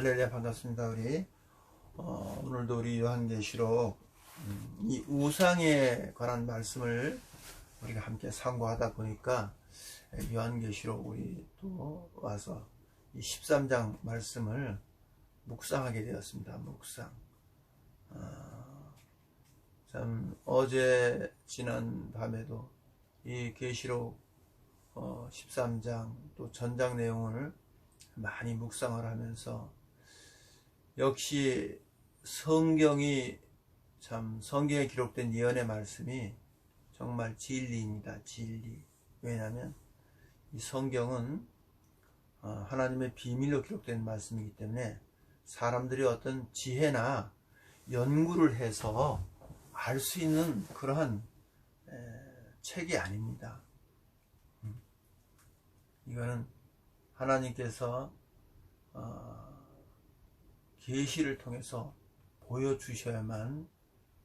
할렐루야 반갑습니다 우리. 어, 오늘도 우리 요한계시록 음, 이 우상에 관한 말씀을 우리가 함께 상고하다 보니까 요한계시록 우리 또 와서 이 13장 말씀을 묵상하게 되었습니다 묵상. 어, 참 어제 지난 밤에도 이 계시록 어, 13장 또 전장 내용을 많이 묵상을 하면서 역시 성경이 참 성경에 기록된 예언의 말씀이 정말 진리입니다. 진리. 왜냐하면 이 성경은 어, 하나님의 비밀로 기록된 말씀이기 때문에 사람들이 어떤 지혜나 연구를 해서 알 수 있는 그러한 책이 아닙니다. 음. 이거는 하나님께서 어, 계시를 통해서 보여주셔야만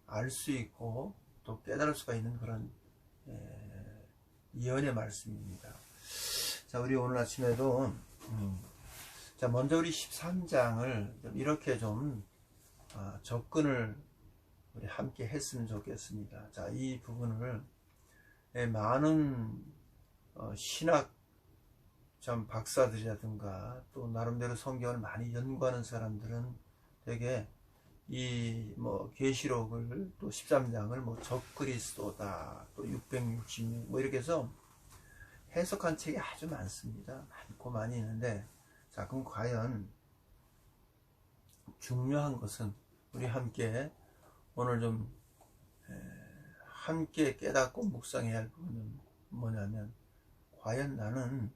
알 수 있고 또 깨달을 수가 있는 그런 예언의 말씀입니다. 자, 우리 오늘 아침에도 음, 자 먼저 우리 13장을 이렇게 좀 아, 접근을 우리 함께 했으면 좋겠습니다. 자, 이 부분을 많은 어, 신학 참 박사들이라든가 또 나름대로 성경을 많이 연구하는 사람들은 되게 이 뭐 계시록을 또 13장을 뭐 적그리스도다 또 666 뭐 이렇게 해서 해석한 책이 아주 많습니다. 많고 많이 있는데 자 그럼 과연 중요한 것은 우리 함께 오늘 좀 함께 깨닫고 묵상해야 할 부분은 뭐냐면 과연 나는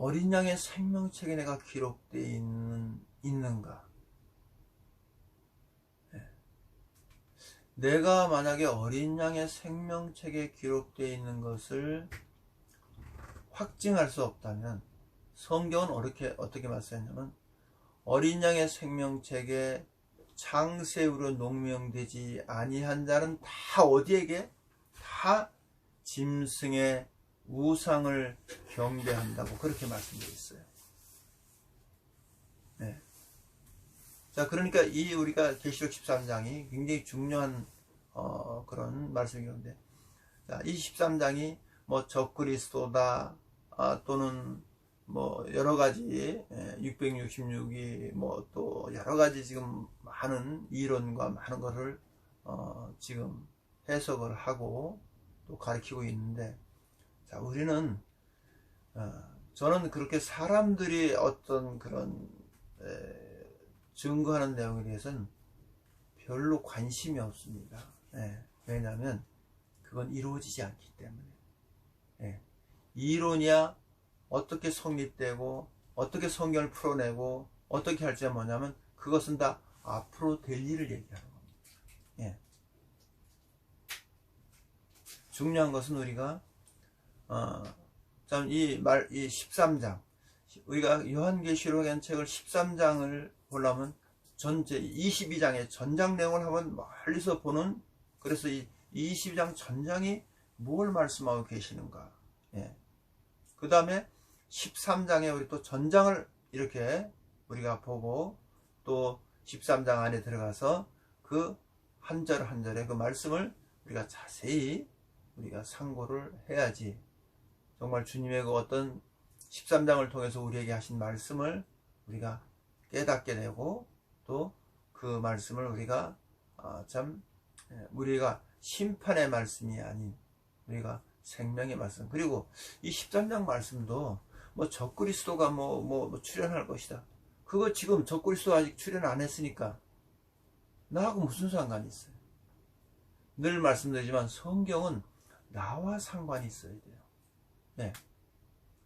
어, 어린 양의 생명책에 내가 기록되어 있는, 있는가? 네. 내가 만약에 어린 양의 생명책에 기록되어 있는 것을 확증할 수 없다면 성경은 어떻게, 어떻게 말씀하냐면 어린 양의 생명책에 창세우로 농명되지 아니한 자는 다 어디에게? 다 짐승의 우상을 경배한다고 그렇게 말씀되어 있어요. 네. 자, 그러니까 이 우리가 계시록 13장이 굉장히 중요한 어, 그런 말씀이건데, 자, 이 13장이 뭐 적그리스도다 아, 또는 뭐 여러 가지 666이 예, 뭐또 여러 가지 지금 많은 이론과 많은 것을 어, 지금 해석을 하고 또 가르치고 있는데 자, 우리는 어, 저는 그렇게 사람들이 어떤 그런 에, 증거하는 내용에 대해서는 별로 관심이 없습니다. 예, 왜냐하면 그건 이루어지지 않기 때문에 예, 이론이야 어떻게 성립되고 어떻게 성경을 풀어내고 어떻게 할지 뭐냐면 그것은 다 앞으로 될 일을 얘기하는 겁니다. 예. 중요한 것은 우리가 어, 이 말, 이 13장. 우리가 요한계시록의 책을 13장을 보려면 전체 22장의 전장 내용을 한번 멀리서 보는 그래서 이 22장 전장이 뭘 말씀하고 계시는가. 예. 그 다음에 13장에 우리 또 전장을 이렇게 우리가 보고 또 13장 안에 들어가서 그 한절 한 절의 그 말씀을 우리가 자세히 우리가 상고를 해야지 정말 주님의 그 어떤 13장을 통해서 우리에게 하신 말씀을 우리가 깨닫게 되고 또 그 말씀을 우리가 아, 참 예, 우리가 심판의 말씀이 아닌 우리가 생명의 말씀. 그리고 이 13장 말씀도 뭐 적그리스도가 뭐, 뭐, 뭐 출연할 것이다. 그거 지금 적그리스도 아직 출연 안 했으니까 나하고 무슨 상관이 있어요? 늘 말씀드리지만 성경은 나와 상관이 있어야 돼요 네.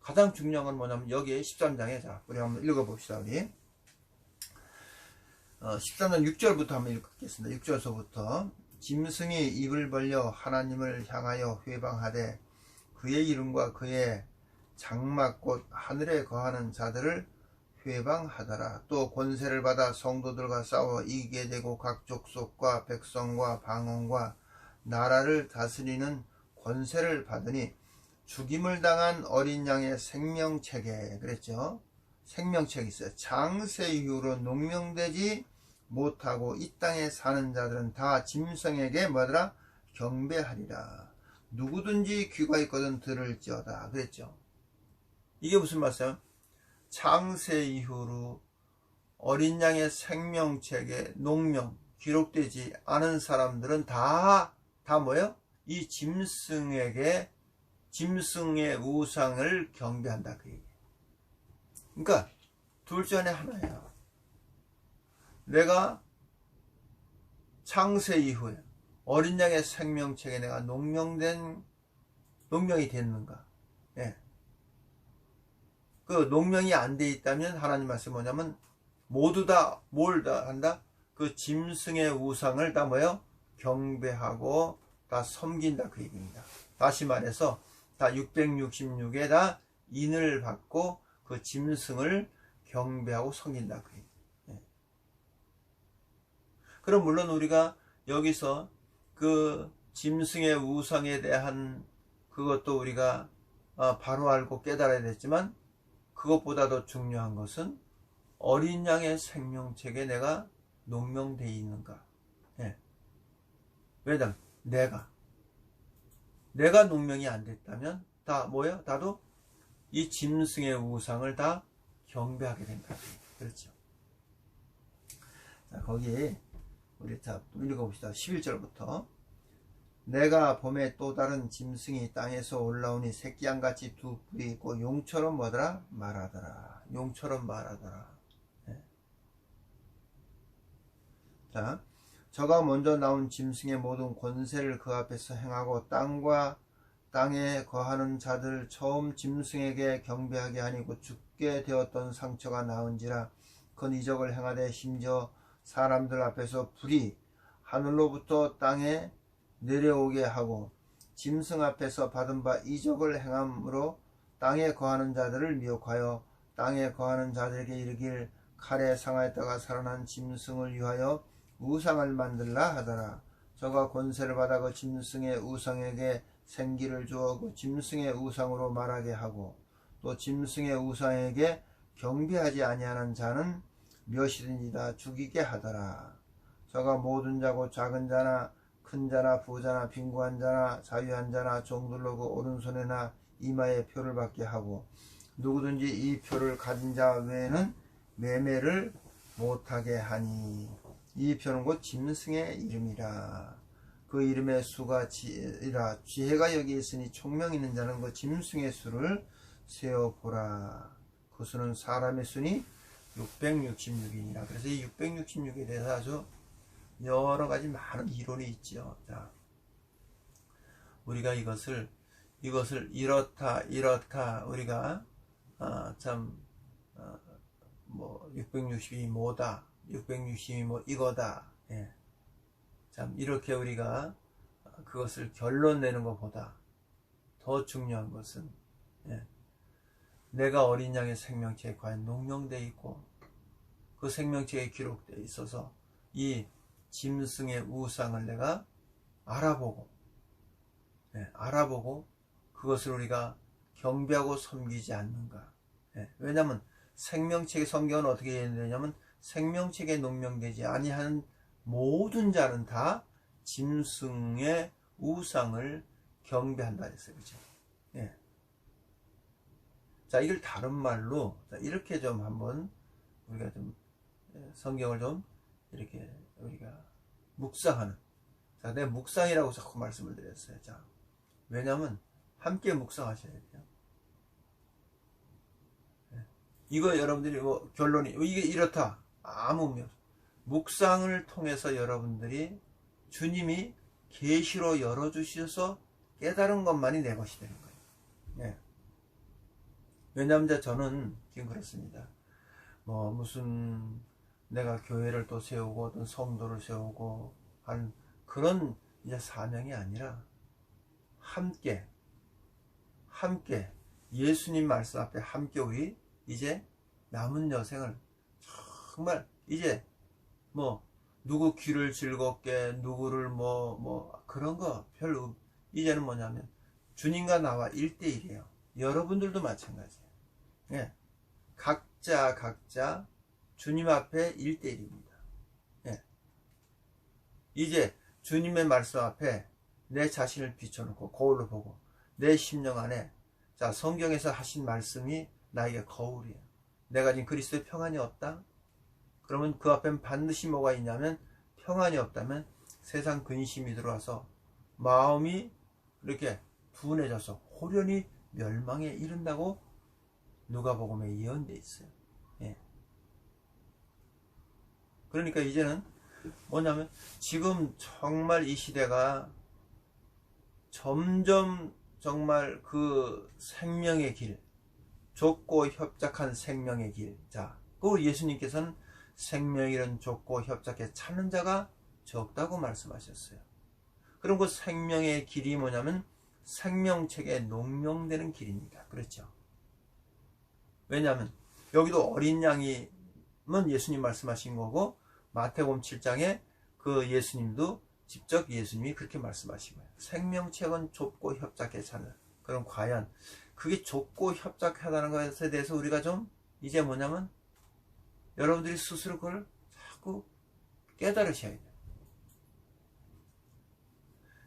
가장 중요한 건 뭐냐면 여기에 13장에 자 우리 한번 읽어봅시다 우리. 어, 13장 6절부터 한번 읽겠습니다. 6절서부터. 짐승이 입을 벌려 하나님을 향하여 회방하되 그의 이름과 그의 장막꽃 하늘에 거하는 자들을 회방하더라. 또 권세를 받아 성도들과 싸워 이기게 되고 각 족속과 백성과 방언과 나라를 다스리는 권세를 받으니 죽임을 당한 어린 양의 생명책에 그랬죠. 생명책이 있어요. 장세 이후로 농명되지 못하고 이 땅에 사는 자들은 다 짐승에게 뭐더라 경배하리라. 누구든지 귀가 있거든 들을지어다. 그랬죠. 이게 무슨 말씀? 장세 이후로 어린 양의 생명책에 농명 기록되지 않은 사람들은 다, 다 뭐예요? 이 짐승에게, 짐승의 우상을 경배한다. 그 얘기. 그러니까, 둘 중에 하나예요. 내가 창세 이후에 어린 양의 생명책에 내가 농명된, 농명이 됐는가? 예. 그 농명이 안 돼 있다면 하나님 말씀 뭐냐면 모두 다 뭘 다 한다? 그 짐승의 우상을 다 뭐요? 경배하고 다 섬긴다 그 얘기입니다. 다시 말해서 다 666에 다 인을 받고 그 짐승을 경배하고 섬긴다 그. 예. 그럼 물론 우리가 여기서 그 짐승의 우상에 대한 그것도 우리가 어, 바로 알고 깨달아야 됐지만 그것보다도 중요한 것은 어린 양의 생명책에 내가 농명되어 있는가? 예. 왜냐면 내가 내가 농명이 안 됐다면 다 뭐예요? 다도 이 짐승의 우상을 다 경배하게 된다. 그렇죠. 자, 거기 우리 다 읽어봅시다. 11절부터 내가 봄에 또 다른 짐승이 땅에서 올라오니 새끼양같이 두 뿔이 있고 용처럼 뭐더라? 말하더라. 용처럼 말하더라. 자, 저가 먼저 나온 짐승의 모든 권세를 그 앞에서 행하고 땅과 땅에 거하는 자들 처음 짐승에게 경배하게 하니고 죽게 되었던 상처가 나은지라 그 이적을 행하되 심지어 사람들 앞에서 불이 하늘로부터 땅에 내려오게 하고 짐승 앞에서 받은 바 이적을 행함으로 땅에 거하는 자들을 미혹하여 땅에 거하는 자들에게 이르길 칼에 상하였다가 살아난 짐승을 위하여 우상을 만들라 하더라. 저가 권세를 받아 그 짐승의 우상에게 생기를 주어 그 짐승의 우상으로 말하게 하고 또 짐승의 우상에게 경배하지 아니하는 자는 몇이든지 다 죽이게 하더라. 저가 모든 자고 작은 자나 큰 자나 부자나 빈구한 자나 자유한 자나 종들로 그 오른손에나 이마에 표를 받게 하고 누구든지 이 표를 가진 자 외에는 매매를 못하게 하니 이 표는 곧 짐승의 이름이라. 그 이름의 수가 지라 지혜가 여기 있으니 총명 있는 자는 그 짐승의 수를 세어 보라. 그 수는 사람의 수니 666이니라. 그래서 이 666에 대해서 아주 여러 가지 많은 이론이 있지요 자 우리가 이것을 이것을 이렇다 이렇다 우리가 어, 참뭐 어, 660이 뭐다 660이 뭐 이거다. 예. 참 이렇게 우리가 그것을 결론 내는 것보다 더 중요한 것은 예. 내가 어린 양의 생명체에 과연 농명되어 있고 그 생명체에 기록되어 있어서 이 짐승의 우상을 내가 알아보고 예, 알아보고 그것을 우리가 경배하고 섬기지 않는가 예, 왜냐하면 생명체의 성경은 어떻게 되냐면 생명책에 농명되지 아니하는 모든 자는 다 짐승의 우상을 경배한다 했어요. 그죠? 예. 자, 이걸 다른 말로 이렇게 좀 한번 우리가 좀 예, 성경을 좀 이렇게 우리가 묵상하는 자, 내 묵상이라고 자꾸 말씀을 드렸어요. 자, 왜냐면 함께 묵상하셔야 돼요. 예. 이거 여러분들이 뭐 결론이 이게 이렇다. 아무 의미. 묵상을 통해서 여러분들이 주님이 계시로 열어주셔서 깨달은 것만이 내 것이 되는 거예요. 네. 왜냐하면 저는 지금 그렇습니다. 뭐 무슨 내가 교회를 또 세우고 어떤 성도를 세우고 한 그런 이제 사명이 아니라 함께 함께 예수님 말씀 앞에 함께 우리 이제 남은 여생을 정말 이제 뭐 누구 귀를 즐겁게 누구를 뭐뭐 뭐 그런 거 별로 이제는 뭐냐면 주님과 나와 1대1이에요. 여러분들도 마찬가지예요. 예. 각자 각자 주님 앞에 1대1입니다. 예. 이제 주님의 말씀 앞에 내 자신을 비춰놓고 거울로 보고 내 심령 안에 자 성경에서 하신 말씀이 나에게 거울이에요. 내가 지금 그리스도의 평안이 없다? 그러면 그 앞엔 반드시 뭐가 있냐면 평안이 없다면 세상 근심이 들어와서 마음이 이렇게 둔해져서 호련히 멸망에 이른다고 누가복음에 예언돼 있어요. 예. 그러니까 이제는 뭐냐면 지금 정말 이 시대가 점점 정말 그 생명의 길, 좁고 협착한 생명의 길. 자, 그 예수님께서는 생명이란 좁고 협착해 찾는 자가 적다고 말씀하셨어요. 그럼 그 생명의 길이 뭐냐면 생명책에 농명되는 길입니다. 그렇죠? 왜냐하면 여기도 어린 양이면 예수님 말씀하신 거고 마태복음 7장에 그 예수님도 직접 예수님이 그렇게 말씀하신 거예요. 생명책은 좁고 협착해 찾는. 그럼 과연 그게 좁고 협착하다는 것에 대해서 우리가 좀 이제 뭐냐면 여러분들이 스스로 그걸 자꾸 깨달으셔야 돼요.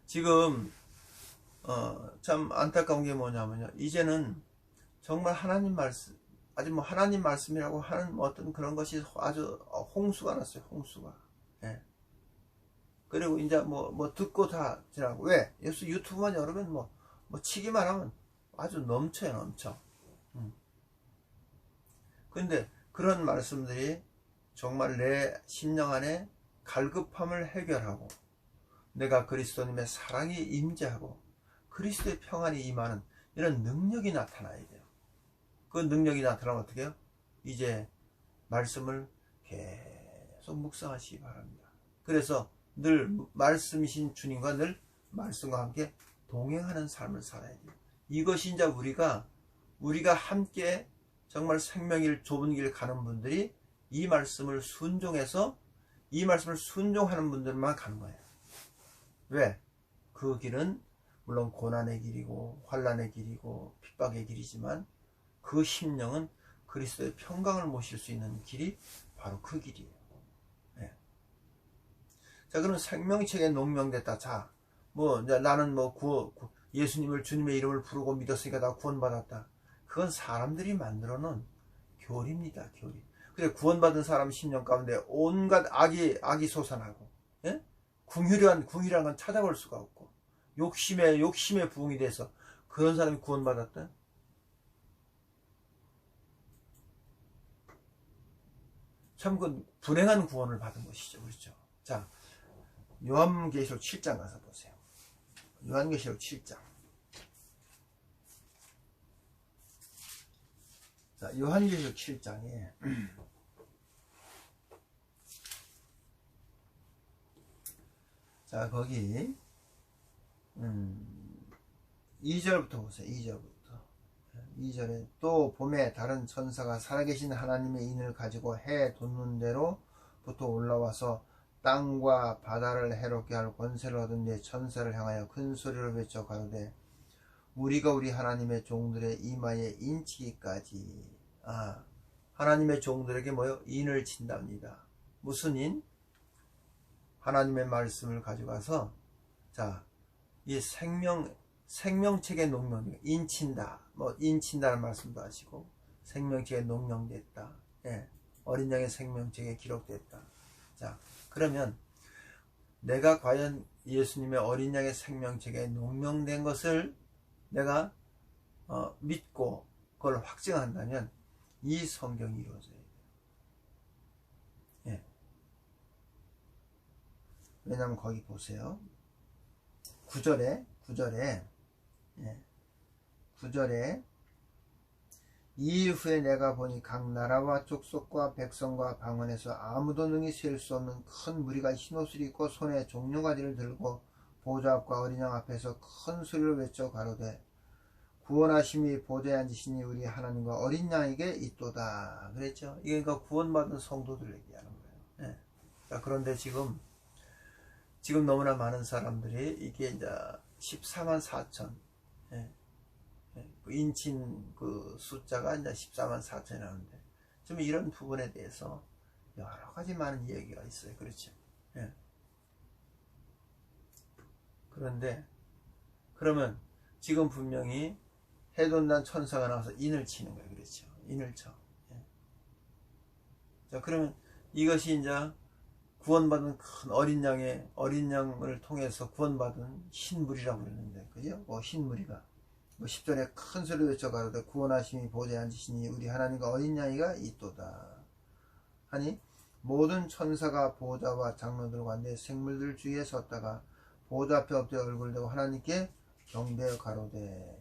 지금 어, 참 안타까운 게 뭐냐면요. 이제는 정말 하나님 말씀, 아직 뭐 하나님 말씀이라고 하는 뭐 어떤 그런 것이 아주 홍수가 났어요. 홍수가. 예. 그리고 이제 뭐, 뭐 듣고 다 지나고. 왜? 예수 유튜브만 열으면 뭐, 뭐 치기만 하면 아주 넘쳐요, 넘쳐. 음. 근데 그런 말씀들이 정말 내 심령 안에 갈급함을 해결하고 내가 그리스도님의 사랑이 임재하고 그리스도의 평안이 임하는 이런 능력이 나타나야 돼요. 그 능력이 나타나면 어떻게 해요? 이제 말씀을 계속 묵상하시기 바랍니다. 그래서 늘 말씀이신 주님과 늘 말씀과 함께 동행하는 삶을 살아야 돼요. 이것이 이제 우리가 우리가 함께 정말 생명일 좁은 길 가는 분들이 이 말씀을 순종해서 이 말씀을 순종하는 분들만 가는 거예요. 왜? 그 길은 물론 고난의 길이고 환란의 길이고 핍박의 길이지만 그 심령은 그리스도의 평강을 모실 수 있는 길이 바로 그 길이에요. 네. 자, 그럼 생명책에 농명됐다. 자, 뭐 나는 뭐 구원, 예수님을 주님의 이름을 부르고 믿었으니까 나 구원받았다. 그건 사람들이 만들어 놓은 교리입니다. 교리. 그래 구원받은 사람 심령 가운데 온갖 악이 악이 솟아나고 예? 궁휼한 궁휼한 건 찾아볼 수가 없고 욕심에 욕심에 부응이 돼서 그런 사람이 구원받았다. 참 그 불행한 구원을 받은 것이죠. 그렇죠? 자, 요한계시록 7장 가서 보세요. 요한계시록 7장. 자, 요한계시록 7장에 자, 거기 음, 2절부터 보세요. 2절부터. 2절에 또 봄에 다른 천사가 살아계신 하나님의 인을 가지고 해 돋는 대로 부터 올라와서 땅과 바다를 해롭게 할 권세를 얻은 데 천사를 향하여 큰 소리로 외쳐 가로되 우리가 우리 하나님의 종들의 이마에 인치기까지. 아 하나님의 종들에게 뭐요? 인을 친답니다. 무슨 인? 하나님의 말씀을 가져가서 자 이 생명 생명책에 농명 인친다. 뭐 인친다는 말씀도 하시고 생명책에 농명됐다. 예, 어린 양의 생명책에 기록됐다. 자 그러면 내가 과연 예수님의 어린 양의 생명책에 농명된 것을 내가 어, 믿고 그걸 확증한다면 이 성경이 이루어져야 돼요. 예. 왜냐하면 거기 보세요. 9절에 9절에 예. 9절에 이후에 내가 보니 각 나라와 족속과 백성과 방언에서 아무도 능히 셀 수 없는 큰 무리가 흰옷을 입고 손에 종류가지를 들고 보좌 앞과 어린 양 앞에서 큰 소리로 외쳐 가로되 구원하심이 보좌에 앉으시니 우리 하나님과 어린 양에게 있도다 그랬죠 이게 그러니까 구원받은 성도들 얘기하는 거예요 네. 자, 그런데 지금 지금 너무나 많은 사람들이 이게 이제 14만 4천 예. 그 인친 그 숫자가 이제 14만 4천이 나오는데 좀 이런 부분에 대해서 여러 가지 많은 이야기가 있어요. 그렇죠. 예. 그런데 그러면 지금 분명히 해돈단 천사가 나와서 인을 치는 거예요. 그렇죠. 인을 쳐. 예. 자, 그러면 이것이 이제 구원받은 큰 어린 양의 어린 양을 통해서 구원받은 흰물이라고 그러는데 그죠? 뭐 흰물이가 뭐 10전에 큰 소리로 외쳐가로되 구원하심이 보좌에 앉으시니 우리 하나님과 어린 양이가 있도다 하니 모든 천사가 보좌와 장로들과 내 생물들 주위에 섰다가 보좌 앞에 엎드려 얼굴을 대고 하나님께 경배하여 가로되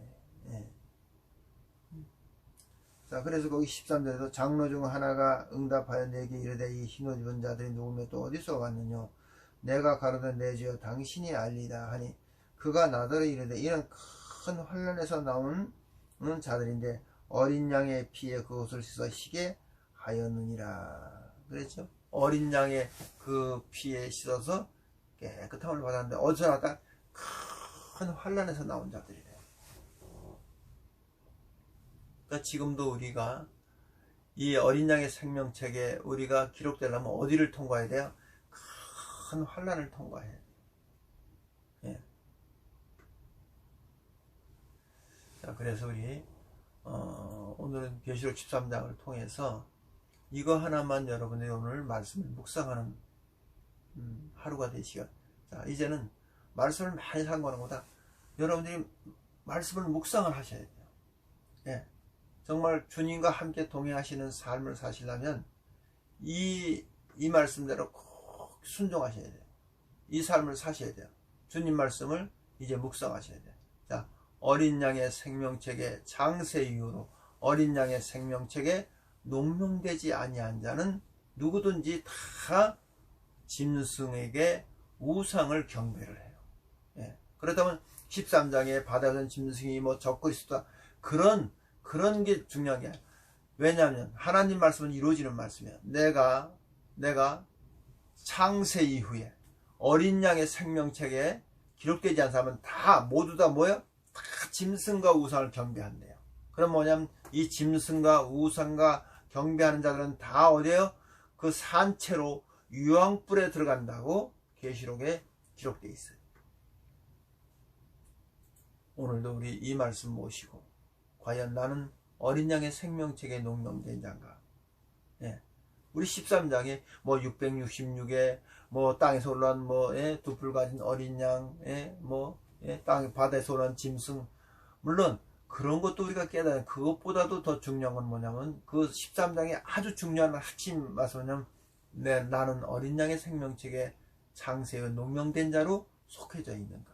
예. 자, 그래서 거기 13절에도 장로 중 하나가 응답하여 내게 이르되 이 흰옷 입은 자들이 누구며 또 어디서 왔느냐 내가 가로되 내 주여 당신이 알리다 하니 그가 나더러 이르되 이는 큰 환란에서 나온 은 자들인데 어린 양의 피에 그것을 씻어 시게 하였느니라. 그랬죠? 어린 양의 그 피에 씻어서 깨끗함을 받았는데 어디서 나왔다 큰 환란에서 나온 자들이래 그러니까 지금도 우리가 이 어린 양의 생명책에 우리가 기록되려면 어디를 통과해야 돼요? 큰 환란을 통과해야 돼요. 예. 자, 그래서 우리 어, 오늘은 계시록 13장을 통해서 이거 하나만 여러분들이 오늘 말씀을 묵상하는 음, 하루가 되시길. 자, 이제는 말씀을 많이 상고하는 것보다 여러분들이 말씀을 묵상을 하셔야 돼요. 예. 정말 주님과 함께 동행하시는 삶을 사시려면 이, 이 말씀대로 꼭 순종하셔야 돼요. 이 삶을 사셔야 돼요. 주님 말씀을 이제 묵상하셔야 돼요. 자, 어린 양의 생명책의 장세 이후로 어린 양의 생명책에 농명되지 아니한 자는 누구든지 다 짐승에게 우상을 경배를 해요. 예. 그렇다면 13장에 바다던 짐승이 뭐 적그리스도다 그런 그런 게 중요한 게 아니야. 왜냐하면 하나님 말씀은 이루어지는 말씀이야. 내가 내가 창세 이후에 어린 양의 생명책에 기록되지 않은 사람은 다 모두 다 뭐야? 다 짐승과 우상을 경배한대요. 그럼 뭐냐면 이 짐승과 우상과 경배하는 자들은 다 어디에요? 그 산채로 유황불에 들어간다고 계시록에 기록되어 있어요. 오늘도 우리 이 말씀 모시고 과연 나는 어린 양의 생명책에 농명된 자인가? 예. 우리 13장에 뭐 666에 뭐 땅에서 올라온 뭐 예, 두풀 가진 어린 양, 예, 뭐 예, 땅 바다에서 올라온 짐승 물론 그런 것도 우리가 깨달아 그것보다도 더 중요한 건 뭐냐면 그 13장에 아주 중요한 핵심 말씀은 네, 나는 어린 양의 생명책에 창세의 농명된 자로 속해져 있는가?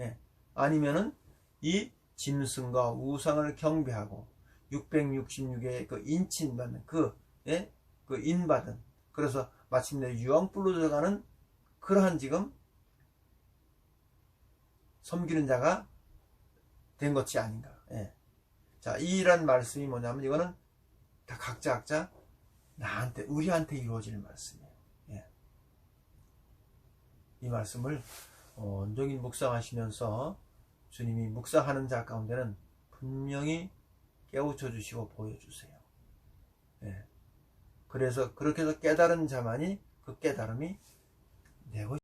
예. 아니면은 이 짐승과 우상을 경배하고 666의 그 인친받는 그, 예? 그 인받은 그래서 마침내 유황불로 들어가는 그러한 지금 섬기는 자가 된 것이 아닌가. 예. 자, 이란 말씀이 뭐냐면 이거는 다 각자 각자 나한테 우리한테 이루어질 말씀이에요. 예. 이 말씀을 온종일 묵상하시면서 주님이 묵상하는 자 가운데는 분명히 깨우쳐 주시고 보여주세요. 예. 그래서 그렇게 해서 깨달은 자만이 그 깨달음이 내 것이